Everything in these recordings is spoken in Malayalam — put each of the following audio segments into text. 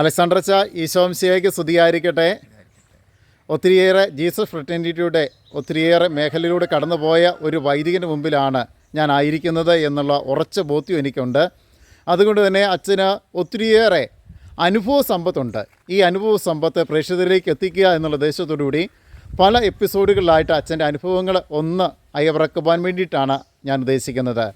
അലക്സാണ്ടർച്ച ഈശോംശിയേക്ക് സ്തുതിയായിരിക്കട്ടെ. ഒത്തിരിയേറെ ജീസസ് ഫ്രറ്റന്റിറ്റിയുടെ ഒത്തിരിയേറെ മേഖലയിലൂടെ കടന്നുപോയ ഒരു വൈദികന് മുമ്പിലാണ് ഞാൻ ആയിരിക്കുന്നത് എന്നുള്ള ഉറച്ച ബോധ്യം എനിക്കുണ്ട്. അതുകൊണ്ട് തന്നെ അച്ഛന് ഒത്തിരിയേറെ അനുഭവ സമ്പത്തുണ്ട്. ഈ അനുഭവ സമ്പത്ത് പ്രേക്ഷകരിലേക്ക് എത്തിക്കുക എന്നുള്ള ഉദ്ദേശത്തോടുകൂടി പല എപ്പിസോഡുകളിലായിട്ട് അച്ഛന്റെ അനുഭവങ്ങൾ ഒന്ന് അയവിറക്കുവാൻ വേണ്ടിയിട്ടാണ് ഞാൻ ഉദ്ദേശിക്കുന്നത്.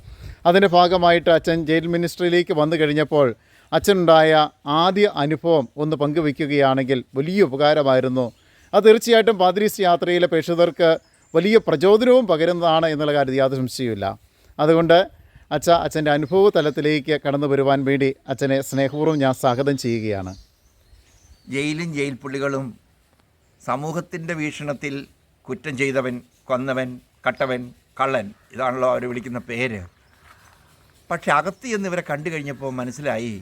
അതിന്റെ ഭാഗമായിട്ട് അച്ഛൻ ജയിൽ മിനിസ്ട്രിയിലേക്ക് വന്നു കഴിഞ്ഞപ്പോൾ അച്ഛനുണ്ടായ ആദ്യ അനുഭവം ഒന്ന് പങ്കുവയ്ക്കുകയാണെങ്കിൽ വലിയ ഉപകാരമായിരുന്നു. അത് തീർച്ചയായിട്ടും പാദ്രീസ് യാത്രയിലെ പ്രേക്ഷകർക്ക് വലിയ പ്രചോദനവും പകരുന്നതാണ് എന്നുള്ള കാര്യത്തിൽ യാതൊരു സംശയമില്ല അതുകൊണ്ട് അച്ഛ അച്ഛന്റെ അനുഭവ തലത്തിലേക്ക് കടന്നു വരുവാൻ വേണ്ടി അച്ഛനെ സ്നേഹപൂർവം ഞാൻ സ്വാഗതം ചെയ്യുകയാണ്. ജയിലും ജയിൽ പുള്ളികളും സമൂഹത്തിന്റെ വീക്ഷണത്തിൽ കുറ്റം ചെയ്തവൻ കൊന്നവൻ കട്ടവൻ കള്ളൻ ഇതാണല്ലോ അവർ വിളിക്കുന്ന പേര്. പക്ഷെ അകത്ത് ചെന്ന് ഇവരെ കണ്ടു കഴിഞ്ഞപ്പോൾ മനസ്സിലായി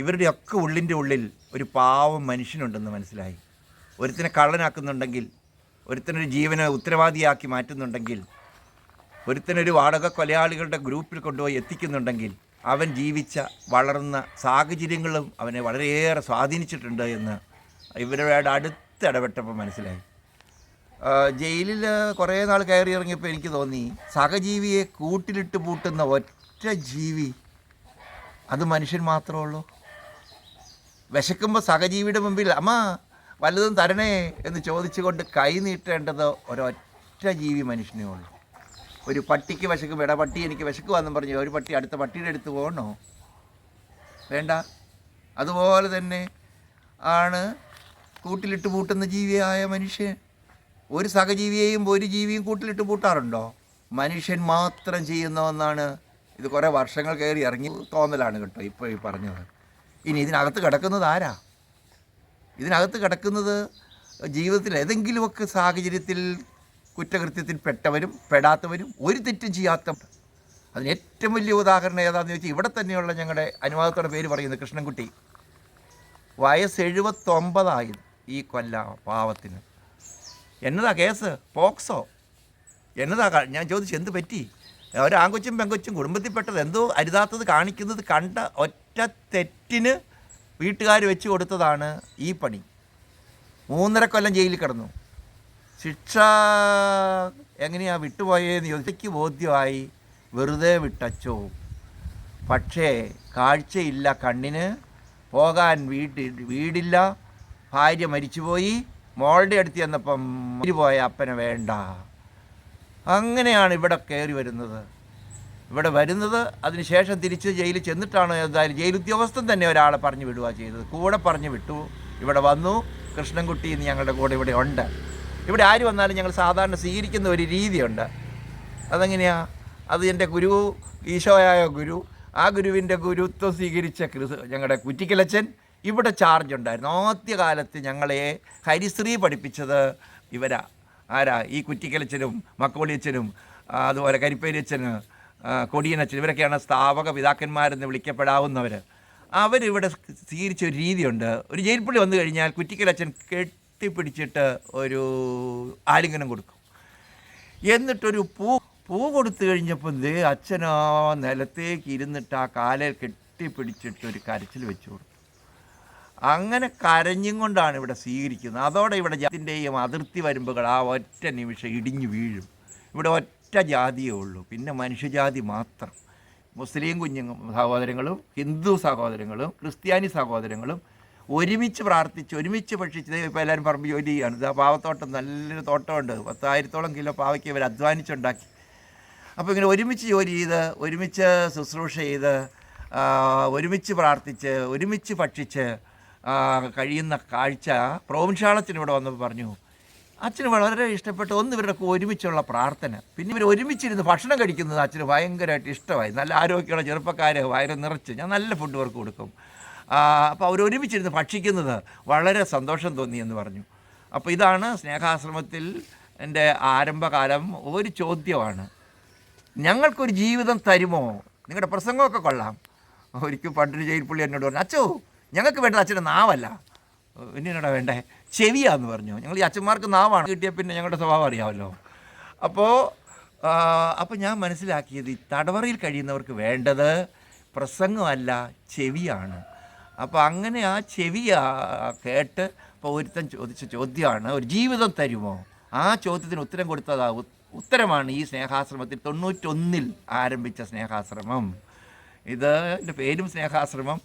ഇവരുടെയൊക്കെ ഉള്ളിന്റെ ഉള്ളിൽ ഒരു പാവം മനുഷ്യനുണ്ടെന്ന് മനസ്സിലായി. ഒരുത്തിനെ കള്ളനാക്കുന്നുണ്ടെങ്കിൽ ഒരുത്തനൊരു ജീവനെ ഉത്തരവാദിയാക്കി മാറ്റുന്നുണ്ടെങ്കിൽ ഒരുത്തനൊരു വാടക കൊലയാളികളുടെ ഗ്രൂപ്പിൽ കൊണ്ടുപോയി എത്തിക്കുന്നുണ്ടെങ്കിൽ അവൻ ജീവിച്ച വളർന്ന സാഹചര്യങ്ങളും അവനെ വളരെയേറെ സ്വാധീനിച്ചിട്ടുണ്ട് എന്ന് ഇവരുടെ അടുത്ത് ഇടപെട്ടപ്പോൾ മനസ്സിലായി. ജയിലിൽ കുറേ നാൾ കയറി ഇറങ്ങിയപ്പോൾ എനിക്ക് തോന്നി സഹജീവിയെ കൂട്ടിലിട്ട് പൂട്ടുന്ന ഒറ്റ ജീവി അത് മനുഷ്യൻ മാത്രമേ ഉള്ളൂ. വിശക്കുമ്പോൾ സഹജീവിയുടെ മുമ്പിൽ അമ്മ വല്ലതും തരണേ എന്ന് ചോദിച്ചുകൊണ്ട് കൈ നീട്ടേണ്ടത് ഒരൊറ്റ ജീവി മനുഷ്യനേ ഉള്ളൂ. ഒരു പട്ടിക്ക് വിശക്കും എടാ പട്ടി എനിക്ക് വിശക്കുവാന്നും പറഞ്ഞു ഒരു പട്ടി അടുത്ത പട്ടിയുടെ അടുത്ത് പോകണോ? വേണ്ട. അതുപോലെ തന്നെ ആണ് കൂട്ടിലിട്ട് പൂട്ടുന്ന ജീവിയായ മനുഷ്യൻ. ഒരു സഹജീവിയെയും ഒരു ജീവിയും കൂട്ടിലിട്ട് പൂട്ടാറുണ്ടോ? മനുഷ്യൻ മാത്രം ചെയ്യുന്ന ഒന്നാണ് ഇത് കുറേ വർഷങ്ങൾ കയറി ഇറങ്ങി തോന്നലാണ് കേട്ടോ ഇപ്പോൾ ഈ പറഞ്ഞത്. ഇനി ഇതിനകത്ത് കിടക്കുന്നത് ആരാ? ഇതിനകത്ത് കിടക്കുന്നത് ജീവിതത്തിൽ ഏതെങ്കിലുമൊക്കെ സാഹചര്യത്തിൽ കുറ്റകൃത്യത്തിൽ പെട്ടവരും പെടാത്തവരും ഒരു തെറ്റും ചെയ്യാത്ത അതിന് ഏറ്റവും വലിയ ഉദാഹരണം ഏതാണെന്ന് ചോദിച്ചാൽ ഇവിടെ തന്നെയുള്ള ഞങ്ങളുടെ അനുവാദത്തോടെ പേര് പറയുന്നത് കൃഷ്ണൻകുട്ടി. വയസ്സ് എഴുപത്തൊമ്പതായി ഈ കൊല്ല പാവത്തിന്. എന്നതാ കേസ്? പോക്സോ. എന്നതാ ഞാൻ ചോദിച്ചു എന്ത് പറ്റി? ഒരാങ്കൊച്ചും പെങ്കൊച്ചും കുടുംബത്തിൽപ്പെട്ടത് എന്തോ അരുതാത്തത് കാണിക്കുന്നത് കണ്ട ഒറ്റ തെറ്റിന് വീട്ടുകാർ വെച്ച് കൊടുത്തതാണ് ഈ പണി. മൂന്നര കൊല്ലം ജയിലിൽ കിടന്നു. ശിക്ഷ എങ്ങനെയാണ് വിട്ടുപോയെന്ന് ചോദിച്ചയ്ക്ക് ബോധ്യമായി വെറുതെ വിട്ടച്ചോ. പക്ഷേ കാഴ്ചയില്ല കണ്ണിന് പോകാൻ വീട്ടിൽ വീടില്ല. ഭാര്യ മരിച്ചുപോയി. മോളുടെ അടുത്ത് ചെന്നപ്പം പോയ അപ്പനെ വേണ്ട. അങ്ങനെയാണ് ഇവിടെ കയറി വരുന്നത്. ഇവിടെ വരുന്നത് അതിനുശേഷം തിരിച്ച് ജയിലിൽ ചെന്നിട്ടാണ് എന്തായാലും ജയിൽ ഉദ്യോഗസ്ഥൻ തന്നെ ഒരാളെ പറഞ്ഞു വിടുക ചെയ്തത്. കൂടെ പറഞ്ഞു വിട്ടു. ഇവിടെ വന്നു. കൃഷ്ണൻകുട്ടി എന്ന് ഞങ്ങളുടെ കൂടെ ഇവിടെ ഉണ്ട്. ഇവിടെ ആര് വന്നാലും ഞങ്ങൾ സാധാരണ സ്വീകരിക്കുന്ന ഒരു രീതിയുണ്ട്. അതെങ്ങനെയാ? അത് എന്റെ ഗുരു ഈശോയായ ഗുരു ആ ഗുരുവിന്റെ ഗുരുത്വം സ്വീകരിച്ച ഞങ്ങളുടെ കുറ്റിക്കലച്ചൻ ഇവിടെ ചാർജ് ഉണ്ടായിരുന്നു. ആദ്യകാലത്ത് ഞങ്ങളെ ഹരിശ്രീ പഠിപ്പിച്ചത് ഇവരാ. ആരാ? ഈ കുറ്റിക്കലച്ചനും മക്കോളിയച്ചനും അതുപോലെ കരിപ്പേരിയച്ചന് കൊടിയനച്ചൻ ഇവരൊക്കെയാണ് സ്ഥാപക പിതാക്കന്മാരെന്ന് വിളിക്കപ്പെടാവുന്നവർ അവരിവിടെ സ്വീകരിച്ച ഒരു രീതിയുണ്ട്. ഒരു ജയിൽപ്പള്ളി വന്നു കഴിഞ്ഞാൽ കുറ്റിക്കലച്ചൻ കെട്ടിപ്പിടിച്ചിട്ട് ഒരു ആലിംഗനം കൊടുക്കും. എന്നിട്ടൊരു പൂ പൂ കൊടുത്തു കഴിഞ്ഞപ്പോൾ ദേ അച്ഛനോ നിലത്തേക്ക് ഇരുന്നിട്ട് ആ കാലിൽ കെട്ടിപ്പിടിച്ചിട്ട് ഒരു കരച്ചിൽ വെച്ചു കൊടുത്തു. അങ്ങനെ കരഞ്ഞും കൊണ്ടാണ് ഇവിടെ സ്വീകരിക്കുന്നത്. അതോടെ ഇവിടെ ജാതിന്റെയും അതിർത്തി വരുമ്പുകൾ ആ ഒറ്റ നിമിഷം ഇടിഞ്ഞു വീഴും. ഇവിടെ ഒറ്റ ജാതിയേ ഉള്ളൂ. പിന്നെ മനുഷ്യജാതി മാത്രം. മുസ്ലിം കുഞ്ഞു സഹോദരങ്ങളും ഹിന്ദു സഹോദരങ്ങളും ക്രിസ്ത്യാനി സഹോദരങ്ങളും ഒരുമിച്ച് പ്രാർത്ഥിച്ച് ഒരുമിച്ച് ഭക്ഷിച്ച് ദേ ഇപ്പോൾ എല്ലാവരും പറമ്പ് ജോലി ചെയ്യാണ് ഇത് ആ പാവത്തോട്ടം നല്ലൊരു തോട്ടമുണ്ട്. പത്തായിരത്തോളം കിലോ പാവയ്ക്ക് ഇവർ അധ്വാനിച്ചുണ്ടാക്കി. അപ്പോൾ ഇങ്ങനെ ഒരുമിച്ച് ജോലി ചെയ്ത് ഒരുമിച്ച് ശുശ്രൂഷ ചെയ്ത് ഒരുമിച്ച് പ്രാർത്ഥിച്ച് ഒരുമിച്ച് ഭക്ഷിച്ച് കഴിയുന്ന കാഴ്ച പ്രോംശാളത്തിന് ഇവിടെ വന്നപ്പോൾ പറഞ്ഞു അച്ഛന് വളരെ ഇഷ്ടപ്പെട്ട ഒന്ന് ഇവരുടെ ഒരുമിച്ചുള്ള പ്രാർത്ഥന. പിന്നെ ഇവർ ഒരുമിച്ചിരുന്ന് ഭക്ഷണം കഴിക്കുന്നത് അച്ഛന് ഭയങ്കരമായിട്ട് ഇഷ്ടമായി. നല്ല ആരോഗ്യമുള്ള ചെറുപ്പക്കാരെ വയറ് നിറച്ച്. ഞാൻ നല്ല ഫുഡ് വർക്ക് കൊടുക്കും. അപ്പോൾ അവർ ഒരുമിച്ചിരുന്ന് ഭക്ഷിക്കുന്നത് വളരെ സന്തോഷം തോന്നി എന്ന് പറഞ്ഞു. അപ്പോൾ ഇതാണ് സ്നേഹാശ്രമത്തിൽ എന്റെ ആരംഭകാലം. ഒരു ചോദ്യമാണ്. ഞങ്ങൾക്കൊരു ജീവിതം തരുമോ? നിങ്ങളുടെ പ്രസംഗമൊക്കെ കൊള്ളാം. ഒരിക്കൽ പണ്ടൊരു ജയിൽ പുള്ളി എന്നോട് പറഞ്ഞു അച്ഛോ ഞങ്ങൾക്ക് വേണ്ടത് അച്ഛന്റെ നാവല്ല. പിന്നെ വേണ്ടേ? ചെവിയാന്ന് പറഞ്ഞു. ഞങ്ങൾ ഈ അച്ഛന്മാർക്ക് നാവാണ്. കിട്ടിയ പിന്നെ ഞങ്ങളുടെ സ്വഭാവം അറിയാമല്ലോ. അപ്പോൾ അപ്പോൾ ഞാൻ മനസ്സിലാക്കിയത് ഈ തടവറയിൽ കഴിയുന്നവർക്ക് വേണ്ടത് പ്രസംഗമല്ല ചെവിയാണ്. അപ്പോൾ അങ്ങനെ ആ ചെവി കേട്ട് ഇപ്പോൾ ഒരുത്തൻ ചോദിച്ച ചോദ്യമാണ് ഒരു ജീവിതം തരുമോ? ആ ചോദ്യത്തിന് ഉത്തരം കൊടുത്തത് ഉത്തരമാണ് ഈ സ്നേഹാശ്രമത്തിൽ തൊണ്ണൂറ്റൊന്നിൽ ആരംഭിച്ച സ്നേഹാശ്രമം. ഇത് എന്റെ പേരും സ്നേഹാശ്രമം.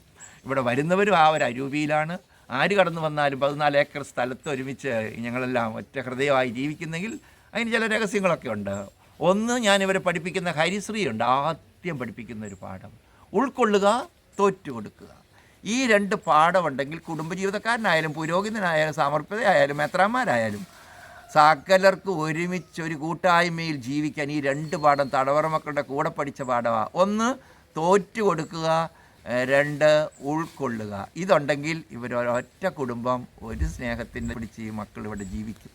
ഇവിടെ വരുന്നവരും ആ ഒരു അരൂപിയിലാണ്. ആര് കടന്നു വന്നാലും പതിനാല് ഏക്കർ സ്ഥലത്ത് ഒരുമിച്ച് ഞങ്ങളെല്ലാം ഒറ്റ ഹൃദയമായി ജീവിക്കുന്നെങ്കിൽ അതിന് ചില രഹസ്യങ്ങളൊക്കെ ഉണ്ട്. ഒന്ന് ഞാൻ ഇവരെ പഠിപ്പിക്കുന്ന ഹരിശ്രീ ഉണ്ട് ആദ്യം പഠിപ്പിക്കുന്ന ഒരു പാഠം. ഉൾക്കൊള്ളുക തോറ്റുകൊടുക്കുക ഈ രണ്ട് പാഠമുണ്ടെങ്കിൽ കുടുംബജീവിതക്കാരനായാലും പുരോഹിതനായാലും സമർപ്പിതയായാലും എത്രാന്മാരായാലും സകലർക്ക് ഒരുമിച്ച് ഒരു കൂട്ടായ്മയിൽ ജീവിക്കാൻ ഈ രണ്ട് പാഠം തടവറ മക്കളുടെ കൂടെ പഠിച്ച പാഠമാണ് ഒന്ന് തോറ്റു കൊടുക്കുക ഏഹ് രണ്ട് ഉൾക്കൊള്ളുക. ഇതുണ്ടെങ്കിൽ ഇവരൊരൊറ്റ കുടുംബം ഒരു സ്നേഹത്തിന്റെ പിടിച്ച് ഈ മക്കൾ ഇവിടെ ജീവിക്കും.